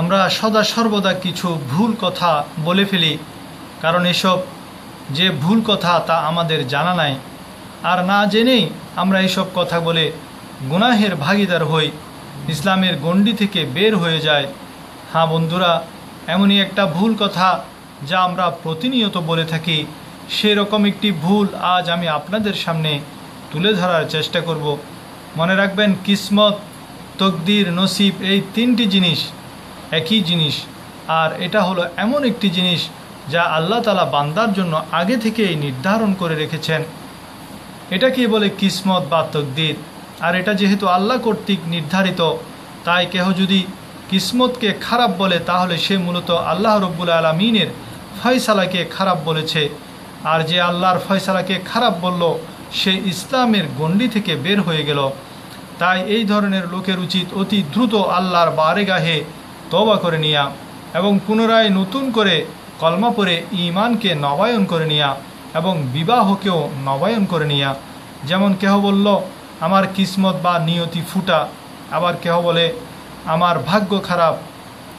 আমরা সদা সর্বদা কিছু ভুল কথা বলে ফেলি, কারণ এসব যে ভুল কথা তা আমাদের জানা নাই। আর না জেনেই আমরা এসব কথা বলে গুনাহের ভাগিদার হই, ইসলামের গণ্ডি থেকে বের হয়ে যায় হ্যাঁ বন্ধুরা, এমনই একটা ভুল কথা যা আমরা প্রতিনিয়ত বলে থাকি, সেরকম একটি ভুল আজ আমি আপনাদের সামনে তুলে ধরার চেষ্টা করব। মনে রাখবেন, কিসমত, তকদির, নসিব এই তিনটি জিনিস একই জিনিস। আর এটা হলো এমন একটি জিনিস যা আল্লাহ তালা বান্দার জন্য আগে থেকেই নির্ধারণ করে রেখেছেন। এটাকে বলে কিসমত বা তকদির? আর এটা যেহেতু আল্লাহ কর্তৃক নির্ধারিত, তাই কেহ যদি কিসমতকে খারাপ বলে, তাহলে সে মূলত আল্লাহ রব্বুল আলমিনের ফয়সালাকে খারাপ বলেছে। আর যে আল্লাহর ফয়সালাকে খারাপ বলল, সে ইসলামের গণ্ডি থেকে বের হয়ে গেল। তাই এই ধরনের লোকের উচিত অতি দ্রুত আল্লাহর বারেগাহে তবা করে নিয়া এবং পুনরায় নতুন করে কলমা পরে ইমানকে নবায়ন করে নিয়া এবং বিবাহকেও নবায়ন করে নিয়া। যেমন কেহ বলল, আমার কিসমত বা নিয়তি ফুটা। আবার কেহ বলে, আমার ভাগ্য খারাপ।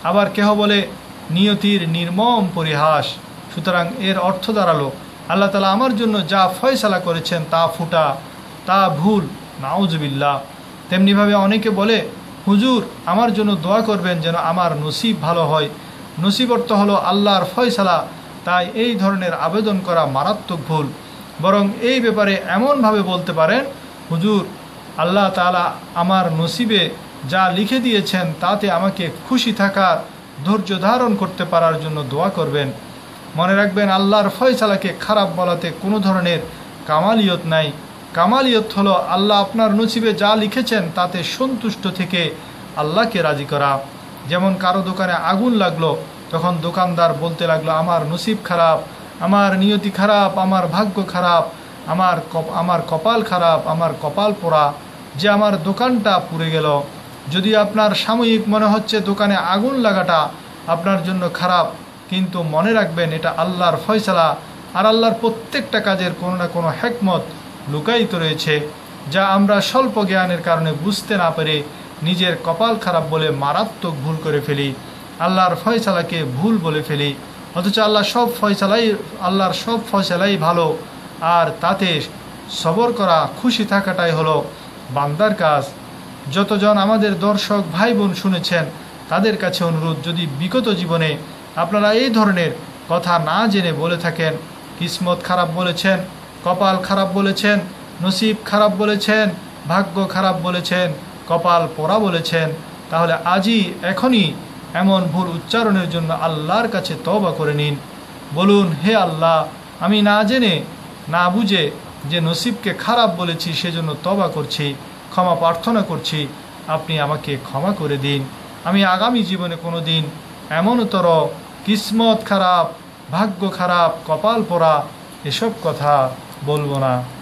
আবার কেহ বলে, নিয়তির নির্মম পরিহাস। সুতরাং এর অর্থ দাঁড়াল, আল্লাহ তালা আমার জন্য যা ফয়সালা করেছেন তা ফুটা, তা ভুল নাউজবিল্লা তেমনিভাবে অনেকে বলে হুজুর, আমার জন্য দোয়া করবেন যেন আমার নসিব ভালো হয়। নসিব অর্থ হলো আল্লাহর ফয়সালা। তাই এই ধরনের আবেদন করা মারাত্মক ভুল। বরং এই ব্যাপারে এমনভাবে বলতে পারেন, হুজুর, আল্লাহ তালা আমার নসিবে যা লিখে দিয়েছেন তাতে আমাকে খুশি থাকার, ধৈর্য ধারণ করতে পারার জন্য দোয়া করবেন। মনে রাখবেন, আল্লাহর ফয়সালাকে খারাপ বলাতে কোনো ধরনের কামালিয়ত নাই। কামালিয়ত হলো আল্লাহ আপনার নসিবে যা লিখেছেন তাতে সন্তুষ্ট থেকে আল্লাহকে রাজি করা। যেমন কারও দোকানে আগুন লাগল, তখন দোকানদার বলতে লাগল, আমার নসিব খারাপ, আমার নিয়তি খারাপ, আমার ভাগ্য খারাপ, আমার আমার কপাল খারাপ, আমার কপাল পোড়া, যে আমার দোকানটা পুড়ে গেল। যদি আপনার সাময়িক মনে হচ্ছে দোকানে আগুন লাগাটা আপনার জন্য খারাপ, কিন্তু মনে রাখবেন এটা আল্লাহর ফয়সালা, আর আল্লাহর প্রত্যেকটা কাজের কোনো না কোনো হেকমত লুকায়িত রয়েছে, যা আমরা স্বল্প জ্ঞানের কারণে বুঝতে না পেরে নিজের কপাল খারাপ বলে মারাত্মক ভুল করে ফেলি, আল্লাহর ফয়সালাকে ভুল বলে ফেলি, অথচ আল্লাহ সব ফয়সালাই, আল্লাহর সব ফয়সালাই ভালো, আর তাতে সবর করা, খুশি থাকাটাই হলো বান্দার কাজ। যতজন আমাদের দর্শক ভাই বোন শুনেছেন, তাদের কাছে অনুরোধ, যদি বিগত জীবনে আপনারা এই ধরনের কথা না জেনে বলে থাকেন, কিসমত খারাপ বলেছেন কপাল খারাপ বলেছেন, নসিব খারাপ বলেছেন, ভাগ্য খারাপ বলেছেন, কপাল পোড়া বলেছেন। তাহলে আজই এখনই এমন ভুল উচ্চারণের জন্য আল্লাহর কাছে তবা করে নিন। বলুন, হে আল্লাহ, আমি না জেনে, না বুঝে যে নসিবকে খারাপ বলেছি, সেজন্য তবা করছি, ক্ষমা প্রার্থনা করছি, আপনি আমাকে ক্ষমা করে দিন। আমি আগামী জীবনে কোনো দিন এমনতর কিসমত খারাপ, ভাগ্য খারাপ, কপাল পোড়া, এসব কথা বলব না।